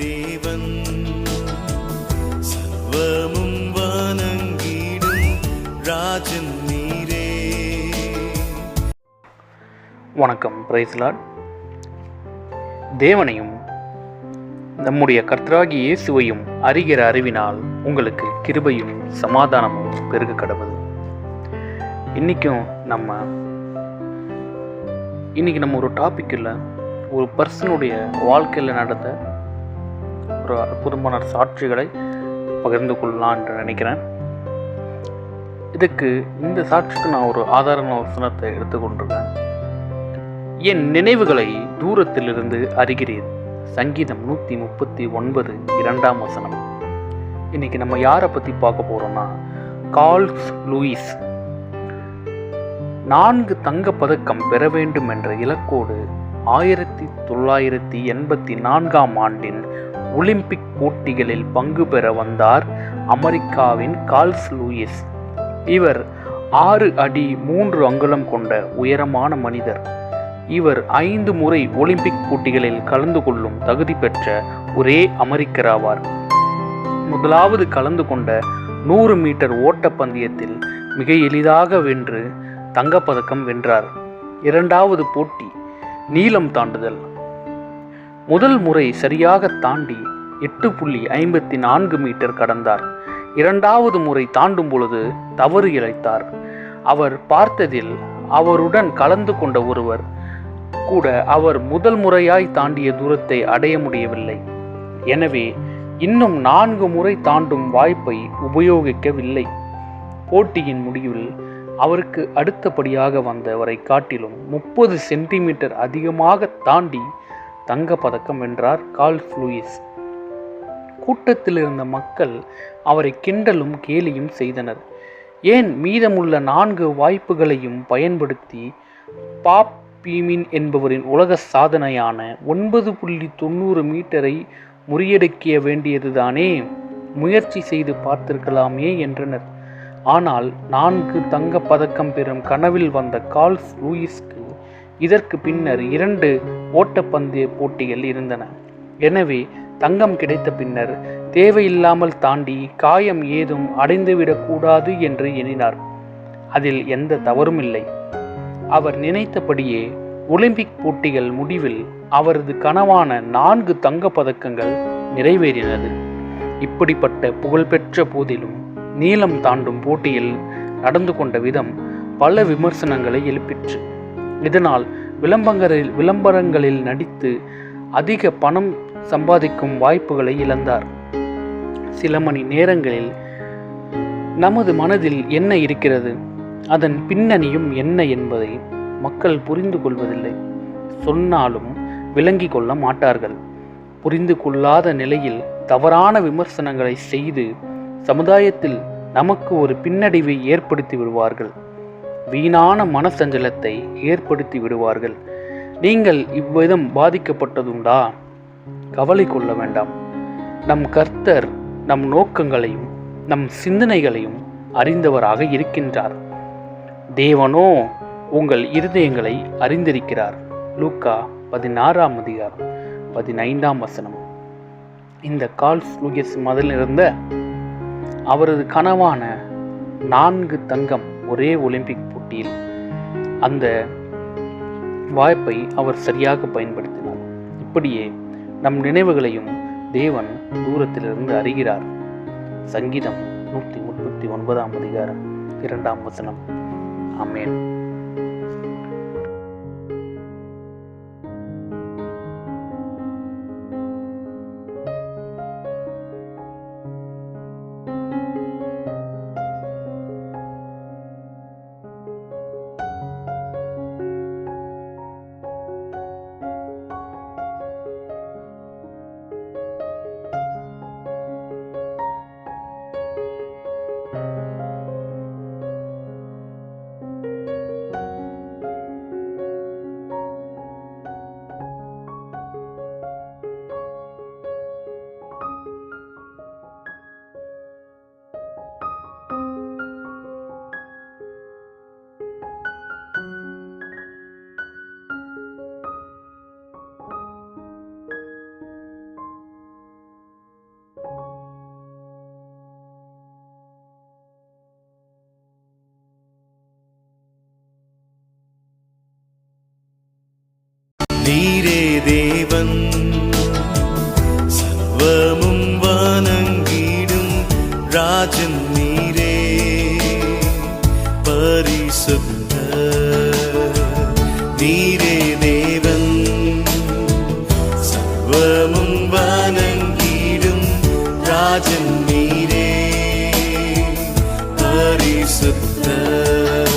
தேவன். சர்வமும் வணங்கிடும் ராஜன் நீரே. வணக்கம் பிரைஸ்லாட் தேவனையும் நம்முடைய கர்த்தராகி இயேசுவையும் அறிகிற அறிவினால் உங்களுக்கு கிருபையும் சமாதானமும் பெருக கடவுது இன்றைக்கும் நம்ம இன்றைக்கி நம்ம ஒரு டாபிக்கில் ஒரு பர்சனுடைய வாழ்க்கையில் நடந்த ஒரு அற்புதமான சாட்சிகளை பகிர்ந்து கொள்ளலாம் என்று நினைக்கிறேன். இதுக்கு இந்த சாட்சிக்கு நான் ஒரு ஆதார வசனத்தை எடுத்துக்கொண்டிருக்கேன் என் நினைவுகளை தூரத்திலிருந்து அறிகிறேன் சங்கீதம் நூற்றி முப்பத்தி ஒன்பது இரண்டாம் வசனம். இன்னைக்கு நம்ம யாரை பற்றி பார்க்க போகிறோம்னா கால்ஸ் லூயிஸ். நான்கு தங்கப் பதக்கம் பெற வேண்டும் என்ற இலக்கோடு ஆயிரத்தி தொள்ளாயிரத்தி எண்பத்தி நான்காம் ஆண்டின் ஒலிம்பிக் போட்டிகளில் பங்கு பெற வந்தார் அமெரிக்காவின் கால்ஸ் லூயிஸ். இவர் ஆறு அடி மூன்று அங்குலம் கொண்ட உயரமான மனிதர். இவர் ஐந்து முறை ஒலிம்பிக் போட்டிகளில் கலந்து கொள்ளும் தகுதி பெற்ற ஒரே அமெரிக்கர் ஆவார் முதலாவது கலந்து கொண்ட நூறு மீட்டர் ஓட்டப்பந்தயத்தில் மிக எளிதாக வென்று தங்கப்பதக்கம் வென்றார். இரண்டாவது போட்டி நீளம் தாண்டுதல் முதல் முறை சரியாக தாண்டி எட்டு புள்ளி ஐம்பத்தி நான்கு மீட்டர் கடந்தார். இரண்டாவது முறை தாண்டும் பொழுது தவறு இழைத்தார். அவர் பார்த்ததில் அவருடன் கலந்து கொண்ட ஒருவர் கூட அவர் முதல் முறையாய் தாண்டிய தூரத்தை அடைய முடியவில்லை. எனவே இன்னும் நான்கு முறை தாண்டும் வாய்ப்பை உபயோகிக்கவில்லை. போட்டியின் முடிவில் அவருக்கு அடுத்தபடியாக வந்தவரை காட்டிலும் முப்பது சென்டிமீட்டர் அதிகமாக தாண்டி தங்க பதக்கம் வென்றார் கால் ஃப்ளூயிஸ் கூட்டத்தில் இருந்த மக்கள் அவரை கிண்டலும் கேலியும் செய்தனர். ஏன் மீதமுள்ள நான்கு வாய்ப்புகளையும் பயன்படுத்தி பாப் பீமின் என்பவரின் உலக சாதனையான ஒன்பது புள்ளி தொண்ணூறு மீட்டரை முறியடிக்க வேண்டியதுதானே? முயற்சி செய்து பார்த்திருக்கலாமே என்றனர். ஆனால் நான்கு தங்க பதக்கம் பெறும் கனவில் வந்த கால்ஸ் லூயிஸ்க்கு இதற்கு பின்னர் இரண்டு ஓட்டப்பந்தய போட்டிகள் இருந்தன. எனவே தங்கம் கிடைத்த பின்னர் தேவையில்லாமல் தாண்டி காயம் ஏதும் அடைந்துவிடக்கூடாது என்று எண்ணினார். அதில் எந்த தவறும் இல்லை. அவர் நினைத்தபடியே ஒலிம்பிக் போட்டிகள் முடிவில் அவரது கனவான நான்கு தங்க பதக்கங்கள் நிறைவேறினது. இப்படிப்பட்ட புகழ்பெற்ற போதிலும் நீளம் தாண்டும் போட்டியில் நடந்து கொண்ட விதம் பல விமர்சனங்களை எழுப்பிற்று. இதனால் விளம்பரங்களில் விளம்பரங்களில் நடித்து அதிக பணம் சம்பாதிக்கும் வாய்ப்புகளை இழந்தார்? சில மணி நேரங்களில் நமது மனதில் என்ன இருக்கிறது? அதன் பின்னணியும் என்ன என்பதை மக்கள் புரிந்து கொள்வதில்லை. சொன்னாலும் விளங்கி கொள்ள மாட்டார்கள். புரிந்து கொள்ளாத நிலையில் தவறான விமர்சனங்களை செய்து சமுதாயத்தில் நமக்கு ஒரு பின்னடைவை ஏற்படுத்தி விடுவார்கள். வீணான மனசஞ்சலத்தை ஏற்படுத்தி விடுவார்கள். நீங்கள் இவ்விதம் பாதிக்கப்பட்டதுண்டா? கவலை கொள்ள வேண்டாம். நம் கர்த்தர் நம் நோக்கங்களையும் நம் சிந்தனைகளையும் அறிந்தவராக இருக்கின்றார். தேவனோ உங்கள் இருதயங்களை அறிந்திருக்கிறார். லூக்கா பதினாறாம் அதிகாரம் பதினைந்தாம் வசனம். இந்த கால்ஸ் லூயஸ் மதிலிருந்த அவரது கனவான நான்கு தங்கம் ஒரே ஒலிம்பிக் போட்டியில் அந்த வாய்ப்பை அவர் சரியாக பயன்படுத்தினார். இப்படியே நம் நினைவுகளையும் தேவன் தூரத்திலிருந்து அறிகிறார். சங்கீதம் நூற்றி முப்பத்தி ஒன்பதாம் அதிகாரம் இரண்டாம் வசனம். அமேன் நீரே தேவன். சர்வமும் வானங்கீடும் ராஜன்